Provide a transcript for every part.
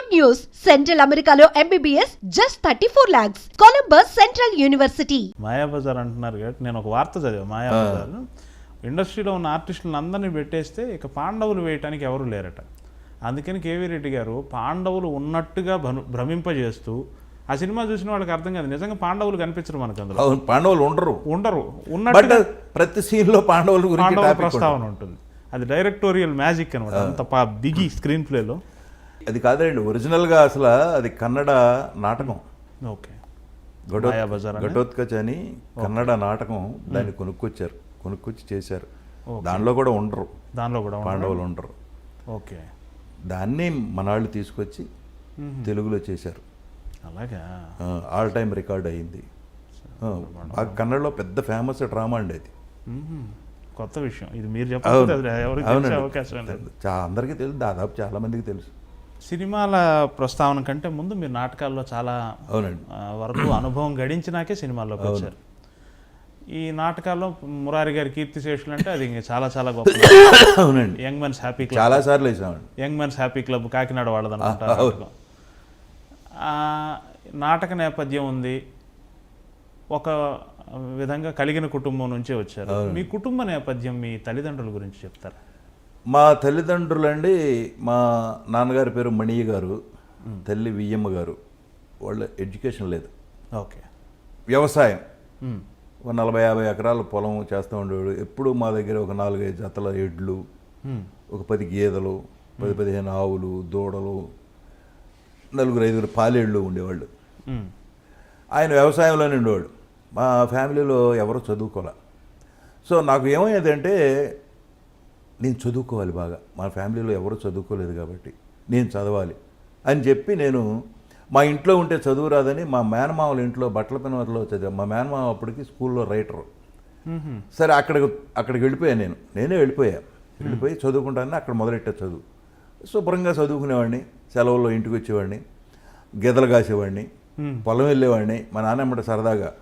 Good news! Central Americano MBBS just 34 lakhs. Columbus Central University. Mayabazar అంటున్నారు కాబట్టి నేను ఒక వార్త చదివా మాయాబజార్ ఇండస్ట్రీలో ఉన్న ఆర్టిస్టులను అందరినీ పెట్టేస్తే ఇక పాండవులు వేయటానికి ఎవరు లేరట అందుకని కేవీ రెడ్డి గారు పాండవులు ఉన్నట్టుగా భ్రమ- భ్రమింపజేస్తూ ఆ సినిమా చూసిన వాళ్ళకి అర్థం కాదు నిజంగా పాండవులు కనిపించరు మనకు అందులో అవును పాండవులు ఉండరు ఉండరు బట్ ఉన్నట్టుగా ప్రతి సీన్లో పాండవుల గురించి. ప్రస్తావన ఉంటుంది అది డైరెక్టోరియల్ మ్యాజిక్ అనమాట అంత బిగి స్క్రీన్ ప్లేలో అది కాదండి ఒరిజినల్గా అసలు అది కన్నడ నాటకం. ఓకే? ఘటోత్కచ్ అని కన్నడ నాటకం దాన్ని కొనుక్కొచ్చారు. కొనుక్కొచ్చి చేశారు. దానిలో కూడా ఉండరు. దానిలో కూడా? పాండవులు ఉండరు. ఓకే. దాన్ని మనాళ్ళు తీసుకొచ్చి తెలుగులో చేశారు. అలాగా? ఆల్ టైమ్ రికార్డ్ అయింది. ఆ, కన్నడలో పెద్ద ఫేమస్ డ్రామా అండి అది. కొత్త విషయం. ఇది మీరు అవునండి. అవకాశం అందరికీ తెలుసు దాదాపు చాలా మందికి తెలుసు. సినిమాల ప్రస్తావన కంటే ముందు మీరు నాటకాల్లో చాలా అవునండి. వరకు అనుభవం గడించినాకే సినిమాల్లోకి వచ్చారు. ఈ నాటకాల్లో మురారి గారి కీర్తిశేషులు అంటే అది ఇంకా చాలా చాలా గొప్ప అవునండి. Young men's happy club. చాలా సార్లు వేసామండి. Young men's happy club Kakinada వాళ్ళది అవును. అనుకుంటారు నాటక నేపథ్యం ఉంది. ఒక విధంగా కలిగిన కుటుంబం నుంచే వచ్చారు. మీ కుటుంబ నేపథ్యం మీ తల్లిదండ్రుల గురించి చెప్తారా? మా తల్లిదండ్రులండి మా నాన్నగారి పేరు మణియ్య గారు తల్లి వియ్యమ్మ గారు. వాళ్ళ ఎడ్యుకేషన్ లేదు. ఓకే. వ్యవసాయం. ఒక నలభై యాభై ఎకరాల పొలం చేస్తూ ఉండేవాడు. ఎప్పుడు మా దగ్గర ఒక నాలుగైదు జతల ఎడ్లు. ఒక పది గేదెలు పది పదిహేను ఆవులు దూడలు నలుగురు ఐదుగురు పాలేళ్ళు ఉండేవాళ్ళు. ఆయన వ్యవసాయంలోనే ఉండేవాడు. మా ఫ్యామిలీలో ఎవరు చదువుకోలే. సో నాకు ఏమయ్యేదంటే నేను చదువుకోవాలి బాగా. మా ఫ్యామిలీలో ఎవరు చదువుకోలేదు కాబట్టి నేను చదవాలి అని చెప్పి నేను మా ఇంట్లో ఉంటే చదువు రాదని మా మేనమామల ఇంట్లో బట్టల పినవరిలో చదివా. మా మేనమామ అప్పటికి స్కూల్లో రైటరు. సరే అక్కడికి అక్కడికి వెళ్ళిపోయాను నేను. నేనే వెళ్ళిపోయా. వెళ్ళిపోయి చదువుకుంటానని అక్కడ మొదలెట్టా చదువు. శుభ్రంగా చదువుకునేవాడిని సెలవుల్లో ఇంటికి వచ్చేవాడిని గెదలు కాసేవాడిని పొలం వెళ్ళేవాడిని. మా నాన్నమ్మట సరదాగా.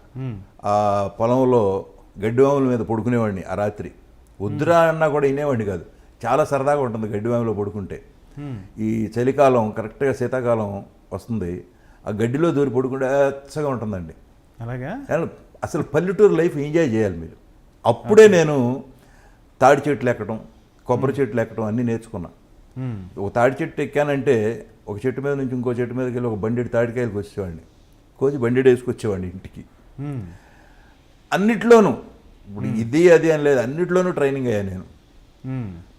ఆ పొలంలో గడ్డివాముల మీద పడుకునేవాడిని ఆ రాత్రి. వద్దురా అన్నా కూడా వినేవాడిని కాదు. చాలా సరదాగా ఉంటుంది గడ్డివాములో పడుకుంటే. మ్మ్. ఈ చలికాలం కరెక్ట్గా శీతాకాలం వస్తుంది. ఆ గడ్డిలో దూరి పడుకుంటే వెచ్చగా ఉంటుందండి. అలాగా? అసలు పల్లెటూరు లైఫ్ ఎంజాయ్ చేయాలి మీరు. అప్పుడే నేను తాడి చెట్లు ఎక్కడం కొబ్బరి చెట్లు ఎక్కడం అన్నీ నేర్చుకున్నా. మ్మ్. ఒక తాడి చెట్టు ఎక్కానంటే ఒక చెట్టు మీద నుంచి ఇంకో చెట్టు మీదకి వెళ్ళి ఒక బండిడి తాడికాయలకు వచ్చేవాడిని. కోసి బండిడి వేసుకొచ్చేవాడిని ఇంటికి. అన్నిట్లోనూ ఇప్పుడు ఇది అది అని లేదు. అన్నిట్లోనూ ట్రైనింగ్ అయ్యా నేను.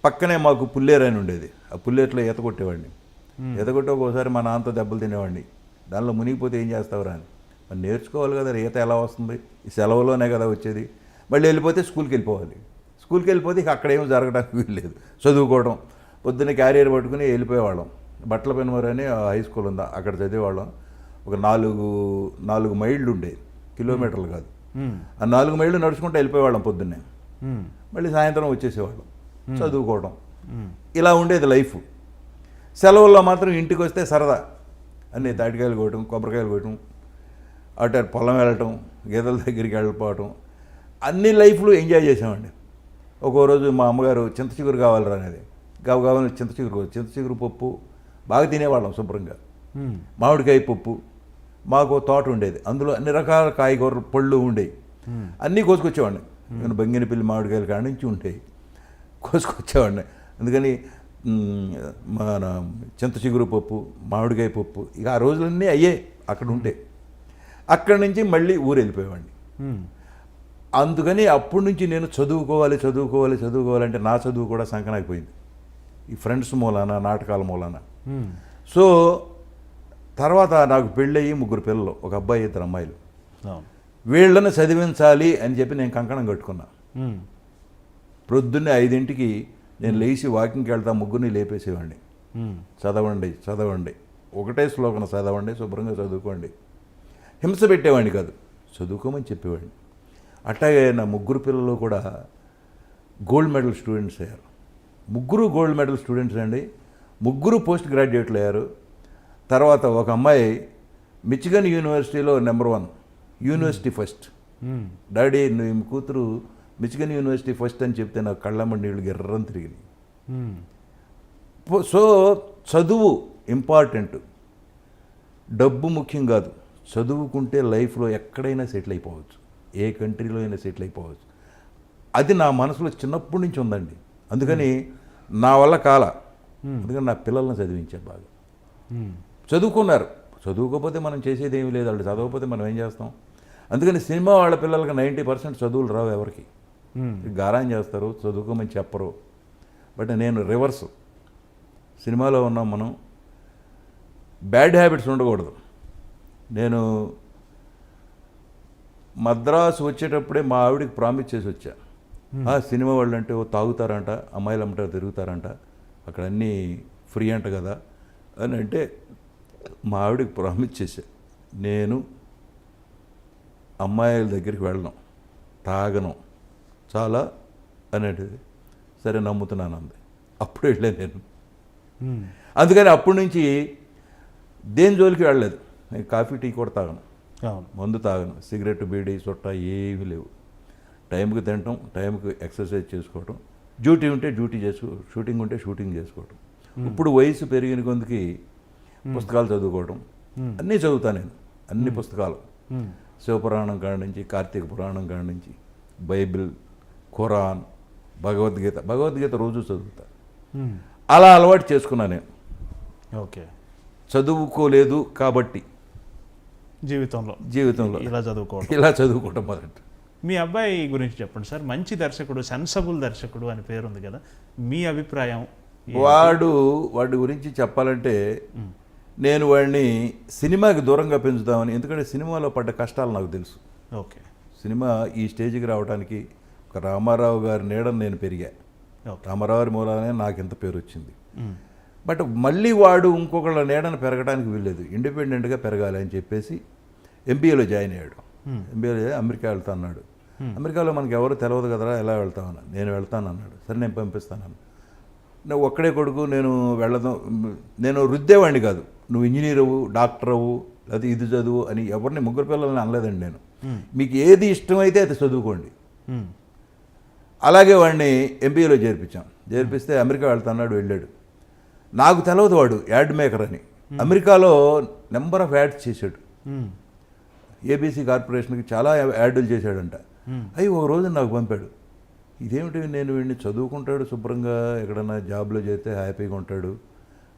పక్కనే మాకు పుల్లేరు అని ఉండేది. ఆ పుల్లేరులో ఈత కొట్టేవాడిని. ఈత కొట్టి ఒకసారి మా నాన్నతో దెబ్బలు తినేవాడిని. దానిలో మునిగిపోతే ఏం చేస్తావురా అని. మరి నేర్చుకోవాలి కదా ఈత ఎలా వస్తుంది? ఈ సెలవులోనే కదా వచ్చేది. మళ్ళీ వెళ్ళిపోతే స్కూల్కి వెళ్ళిపోవాలి. స్కూల్కి వెళ్ళిపోతే ఇక అక్కడ ఏం జరగడానికి వీల్లేదు చదువుకోవడం. పొద్దున్న క్యారియర్ పట్టుకుని వెళ్ళిపోయేవాళ్ళం. బట్టల పెనుమరు అని హై స్కూల్ ఉందా? అక్కడ చదివేవాళ్ళం. ఒక నాలుగు నాలుగు మైళ్ళు ఉండేది కిలోమీటర్లు కాదు. ఆ నాలుగు మైళ్ళు నడుచుకుంటూ వెళ్ళిపోయేవాళ్ళం పొద్దున్నే. మళ్ళీ సాయంత్రం వచ్చేసేవాళ్ళం. చదువుకోవడం ఇలా ఉండేది లైఫ్. సెలవుల్లో మాత్రం ఇంటికి వస్తే సరదా. అన్నీ తాటికాయలు కొట్టడం కొబ్బరికాయలు కొట్టడం అటు పొలం వెళ్ళటం గేదెల దగ్గరికి వెళ్ళిపోవటం. అన్ని లైఫ్లు ఎంజాయ్ చేసామండి ఒక్కో రోజు మా అమ్మగారు చింత చిగురు కావాలరా అనేది. కావు చింత చిగురు చింత చిగురు పప్పు. బాగా తినేవాళ్ళం శుభ్రంగా. మామిడికాయ పప్పు. మాకు తోట ఉండేది. అందులో అన్ని రకాల కాయగూరలు పళ్ళు ఉండేవి అన్నీ కోసుకొచ్చేవాడిని. నేను బంగినపల్లి మామిడికాయలు కాడ నుంచి ఉంటాయి కోసుకొచ్చేవాడిని. అందుకని మన చింత చిగురు పప్పు మామిడికాయ పప్పు ఇక ఆ రోజులన్నీ అయ్యే అక్కడ ఉంటే. అక్కడి నుంచి మళ్ళీ ఊరు వెళ్ళిపోయేవాడిని. అందుకని అప్పటి నుంచి నేను చదువుకోవాలి చదువుకోవాలి చదువుకోవాలంటే నా చదువు కూడా సంకనాగిపోయింది. ఈ ఫ్రెండ్స్ మూలాన నాటకాల మూలాన. సో తర్వాత నాకు పెళ్ళయి ముగ్గురు పిల్లలు ఒక అబ్బాయి ఇద్దరు అమ్మాయిలు. వీళ్ళని చదివించాలి అని చెప్పి నేను కంకణం కట్టుకున్నా. ప్రొద్దున్నే ఐదింటికి నేను లేచి వాకింగ్కి వెళ్తా ముగ్గురిని లేపేసేవాడిని. చదవండి చదవండి. ఒకటే శ్లోకం చదవండి శుభ్రంగా చదువుకోండి. హింస పెట్టేవాడిని కాదు చదువుకోమని చెప్పేవాడిని. అట్లాగే నా ముగ్గురు పిల్లలు కూడా గోల్డ్ మెడల్ స్టూడెంట్స్ అయ్యారు. ముగ్గురు గోల్డ్ మెడల్ స్టూడెంట్స్ అండి. ముగ్గురు పోస్ట్ గ్రాడ్యుయేట్లు అయ్యారు. తర్వాత ఒక అమ్మాయి మిచిగన్ యూనివర్సిటీలో number one university first. Daddy నువ్వు కూతురు మిచిగన్ యూనివర్సిటీ ఫస్ట్ అని చెప్తే నాకు కళ్ళమ్మ నీళ్ళు గిర్రం తిరిగినాయి. పో- సో చదువు ఇంపార్టెంట్ డబ్బు ముఖ్యం కాదు. చదువుకుంటే లైఫ్లో ఎక్కడైనా సెటిల్ అయిపోవచ్చు. ఏ కంట్రీలో అయినా సెటిల్ అయిపోవచ్చు. అది నా మనసులో చిన్నప్పటి నుంచి ఉందండి. అందుకని నా వల్ల కాల. అందుకని నా పిల్లల్ని చదివించాను బాగా. చదువుకున్నారు. చదువుకోకపోతే మనం చేసేది ఏమీ లేదు. వాళ్ళు చదవకపోతే మనం ఏం చేస్తాం? అందుకని సినిమా వాళ్ళ పిల్లలకి నైంటీ పర్సెంట్ చదువులు రావు ఎవరికి. ఉమ్. గారాం చేస్తారు చదువుకోమని చెప్పరు. బట్ నేను రివర్స్. సినిమాలో ఉన్నాం మనం. బ్యాడ్ హ్యాబిట్స్ ఉండకూడదు. నేను మద్రాసు వచ్చేటప్పుడే మా ఆవిడకి ప్రామిస్ చేసి వచ్చా. ఆ సినిమా వాళ్ళు అంటే ఓ తాగుతారంట అమ్మాయిలు అమ్మట తిరుగుతారంట. అక్కడ అన్నీ ఫ్రీ అంట కదా. అని అంటే మా ఆవిడకి ప్రామిస్ చేశా. నేను అమ్మాయిల దగ్గరికి వెళ్ళను. తాగను. చాలా అనేది సరే నమ్ముతున్నాను అంది. అప్పుడు వెళ్ళాను నేను. అందుకని అప్పటి నుంచి దేని జోలికి వెళ్ళలేదు. నేను కాఫీ టీ కూడా తాగను. మందు తాగను. సిగరెట్ బీడీ చుట్ట ఏమీ లేవు. టైంకి తినటం టైంకి ఎక్సర్సైజ్ చేసుకోవటం డ్యూటీ ఉంటే డ్యూటీ చేసుకో షూటింగ్ ఉంటే షూటింగ్ చేసుకోవటం. ఇప్పుడు వయసు పెరిగిన కొందికి పుస్తకాలు చదువుకోవడం అన్నీ చదువుతా నేను. అన్ని పుస్తకాలు. శివపురాణం కాడ నుంచి కార్తీక పురాణం కాడ నుంచి బైబిల్ ఖురాన్ భగవద్గీత. భగవద్గీత రోజు చదువుతా. అలా అలవాటు చేసుకున్నా నేను. ఓకే. చదువుకోలేదు కాబట్టి. జీవితంలో. జీవితంలో. ఇలా చదువుకోవడం ఇలా చదువుకోవటం మొదటి మీ అబ్బాయి గురించి చెప్పండి సార్. మంచి దర్శకుడు సెన్సబుల్ దర్శకుడు అని పేరుంది కదా. మీ అభిప్రాయం వాడు వాడి గురించి చెప్పాలంటే నేను వాడిని సినిమాకి దూరంగా పెంచుదామని ఎందుకంటే సినిమాలో పడ్డ కష్టాలు నాకు తెలుసు. ఓకే. సినిమా ఈ స్టేజ్కి రావడానికి ఒక రామారావు గారి నీడని నేను పెరిగా. రామారావు గారి మూలానే నాకు ఇంత పేరు వచ్చింది. బట్ మళ్ళీ వాడు ఇంకొకళ్ళ నీడను పెరగడానికి వీల్లేదు. ఇండిపెండెంట్గా పెరగాలి అని చెప్పేసి ఎంబీఏలో జాయిన్ అయ్యాడు. ఎంబీఏలో అమెరికా వెళ్తా అన్నాడు. అమెరికాలో మనకి ఎవరు తెలియదు కదరా ఎలా వెళ్తామన్నా నేను వెళ్తాను అన్నాడు. సరే నేను పంపిస్తాను ఒక్కడే కొడుకు నేను వెళ్ళదాం నేను రుద్దేవాడిని కాదు. నువ్వు ఇంజనీర్ అవ్వు డాక్టర్ అవ్వు లేదా ఇది చదువు అని ఎవరిని ముగ్గురు పిల్లల్ని అనలేదండి నేను. మీకు ఏది ఇష్టమైతే అది చదువుకోండి. అలాగే వాడిని ఎంబీఏలో చేర్పించాం. చేర్పిస్తే అమెరికా వెళ్తున్నాడు వెళ్ళాడు. నాకు తెలవదు వాడు యాడ్ మేకర్ అని. అమెరికాలో నెంబర్ ఆఫ్ యాడ్స్ చేశాడు. ఏబీసీ కార్పొరేషన్కి చాలా యాడ్లు చేశాడంట. అవి ఒక రోజు నాకు పంపాడు. ఇదేమిటి నేను వీడిని చదువుకుంటాడు శుభ్రంగా ఎక్కడన్నా జాబ్లో చేస్తే హ్యాపీగా ఉంటాడు?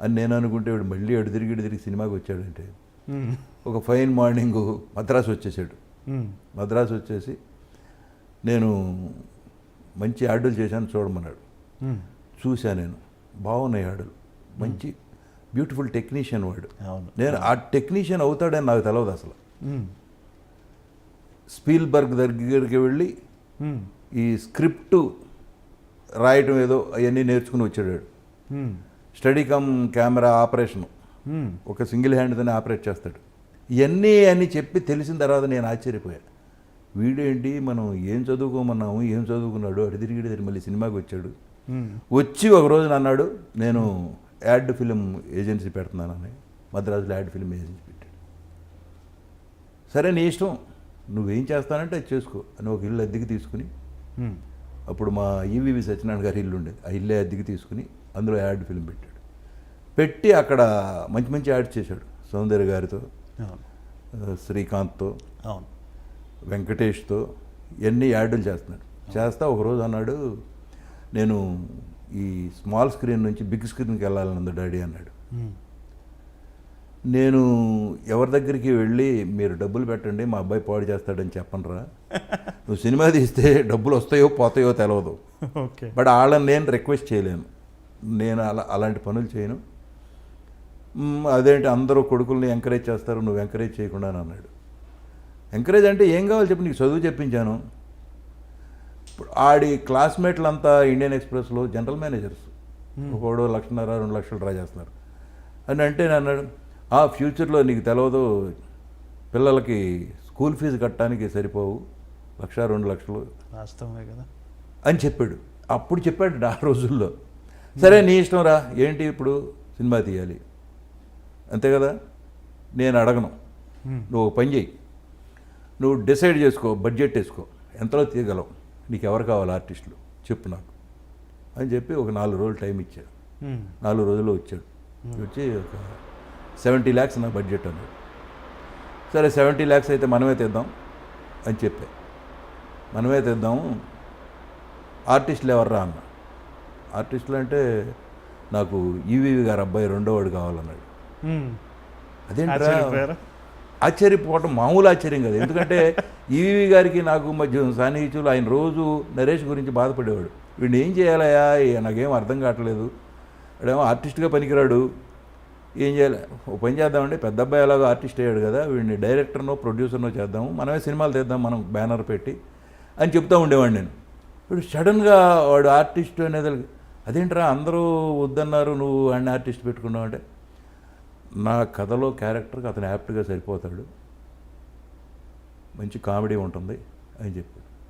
అని నేను అనుకుంటే వీడు మళ్ళీ ఎడు తిరిగి తిరిగి సినిమాకి వచ్చాడంటే. ఒక ఫైన్ మార్నింగ్ మద్రాసు వచ్చేసాడు. మద్రాసు వచ్చేసి నేను మంచి యాడ్లు చేశాను చూడమన్నాడు. ఉమ్. చూశా నేను. బాగున్నాయి ఆడలు మంచి బ్యూటిఫుల్ టెక్నీషియన్ వాడు. అవును. నేను ఆ టెక్నీషియన్ అవుతాడని నాకు తెలియదు అసలు. స్పీల్బర్గ్ దగ్గరికి వెళ్ళి. ఈ స్క్రిప్ట్ రాయటం ఏదో అవన్నీ నేర్చుకుని వచ్చాడు. వాడు. ఉమ్. Study come camera operation. ఒక సింగిల్ హ్యాండ్తోనే ఆపరేట్ చేస్తాడు ఇవన్నీ అని చెప్పి తెలిసిన తర్వాత నేను ఆశ్చర్యపోయా వీడేంటి మనం ఏం చదువుకోమన్నాము ఏం చదువుకున్నాడు అడి తిరిగి తిరిగి మళ్ళీ సినిమాకి వచ్చాడు. వచ్చి ఒక రోజు అన్నాడు నేను యాడ్ ఫిలిం ఏజెన్సీ పెడుతున్నానని మద్రాసులో యాడ్ ఫిలిం ఏజెన్సీ పెట్టాడు సరే నీ ఇష్టం నువ్వేం చేస్తానంటే అది చేసుకో అని ఒక ఇల్లు అద్దెకి తీసుకుని. అప్పుడు మా ఈవీవి సత్యనారాయణ గారి ఇల్లు ఉండేది ఆ ఇల్లే అద్దెకి తీసుకుని అందులో యాడ్ ఫిలిం పెట్టాడు. పెట్టి అక్కడ మంచి మంచి యాడ్స్ చేశాడు సౌందర్య గారితో శ్రీకాంత్తో అవును. వెంకటేష్తో ఇవన్నీ యాడ్లు చేస్తున్నాడు. చేస్తా ఒకరోజు అన్నాడు నేను ఈ స్మాల్ స్క్రీన్ నుంచి బిగ్ స్క్రీన్కి వెళ్ళాలన్నది డాడీ అన్నాడు. నేను ఎవరి దగ్గరికి వెళ్ళి మీరు డబ్బులు పెట్టండి మా అబ్బాయి పాడు చేస్తాడని చెప్పనరా. నువ్వు సినిమా తీస్తే డబ్బులు వస్తాయో పోతాయో తెలియదు బట్ వాళ్ళని నేను రిక్వెస్ట్ చేయలేను. నేను అలా అలాంటి పనులు చేయను. అదేంటి అందరూ కొడుకుల్ని ఎంకరేజ్ చేస్తారు నువ్వు ఎంకరేజ్ చేయకుండా అని అన్నాడు. ఎంకరేజ్ అంటే ఏం కావాలి చెప్పి నీకు చదువు చెప్పించాను. ఇప్పుడు ఆడి క్లాస్మేట్లంతా ఇండియన్ ఎక్స్ప్రెస్లో జనరల్ మేనేజర్స్ ఒకడు లక్షన్నర రెండు లక్షలు డ్రా చేస్తున్నారు. అని అంటే నేను అన్నాడు ఆ ఫ్యూచర్లో నీకు తెలియదు పిల్లలకి స్కూల్ ఫీజు కట్టడానికి సరిపోవు. లక్ష రెండు లక్షలు. వాస్తవమే కదా. అని చెప్పాడు. అప్పుడు చెప్పాడు ఆ రోజుల్లో. సరే నీ ఇష్టం రా. ఏంటి ఇప్పుడు? సినిమా తీయాలి. అంతే కదా? నేను అడగను. నువ్వు పని చేయి నువ్వు డిసైడ్ చేసుకో బడ్జెట్ వేసుకో. ఎంతలో తీయగలవు నీకు ఎవరు కావాలి ఆర్టిస్టులు? చెప్పు నాకు. అని చెప్పి ఒక నాలుగు రోజులు టైం ఇచ్చాడు. నాలుగు రోజుల్లో వచ్చాడు. వచ్చి ఒక సెవెంటీ ల్యాక్స్ నా బడ్జెట్ అన్నాడు. సరే సెవెంటీ ల్యాక్స్ అయితే మనమే తెద్దాం అని చెప్పా. మనమే తెద్దాము ఆర్టిస్టులు ఎవర్రా అన్న. ఆర్టిస్టులు అంటే నాకు ఈవీవి గారు అబ్బాయి రెండో వాడు కావాలన్నాడు. అదేంట్రా? ఆశ్చర్యపోవటం మామూలు ఆశ్చర్యం కదా. ఎందుకంటే ఈవీవి గారికి నాకు మధ్య సాన్నిహిత్యులు ఆయన రోజు నరేష్ గురించి బాధపడేవాడు. వీడిని ఏం చేయాలయా నాకేం అర్థం కావట్లేదు. వాడేమో ఆర్టిస్ట్గా పనికిరాడు. ఏం చేయాలి? ఓ పని చేద్దామంటే పెద్ద అబ్బాయి ఎలాగో ఆర్టిస్ట్ అయ్యాడు కదా. వీడిని డైరెక్టర్నో ప్రొడ్యూసర్నో చేద్దాము. మనమే సినిమాలు తీద్దాం మనం బ్యానర్ పెట్టి అని చెప్తా ఉండేవాడిని నేను. ఇప్పుడు సడన్గా వాడు ఆర్టిస్ట్ అనేది అదేంట్రా అందరూ వద్దన్నారు నువ్వు అన్ని ఆర్టిస్ట్ పెట్టుకున్నావు అంటే నా కథలో క్యారెక్టర్కి అతను యాప్ట్గా సరిపోతాడు. మంచి కామెడీ ఉంటుంది అని చెప్పి.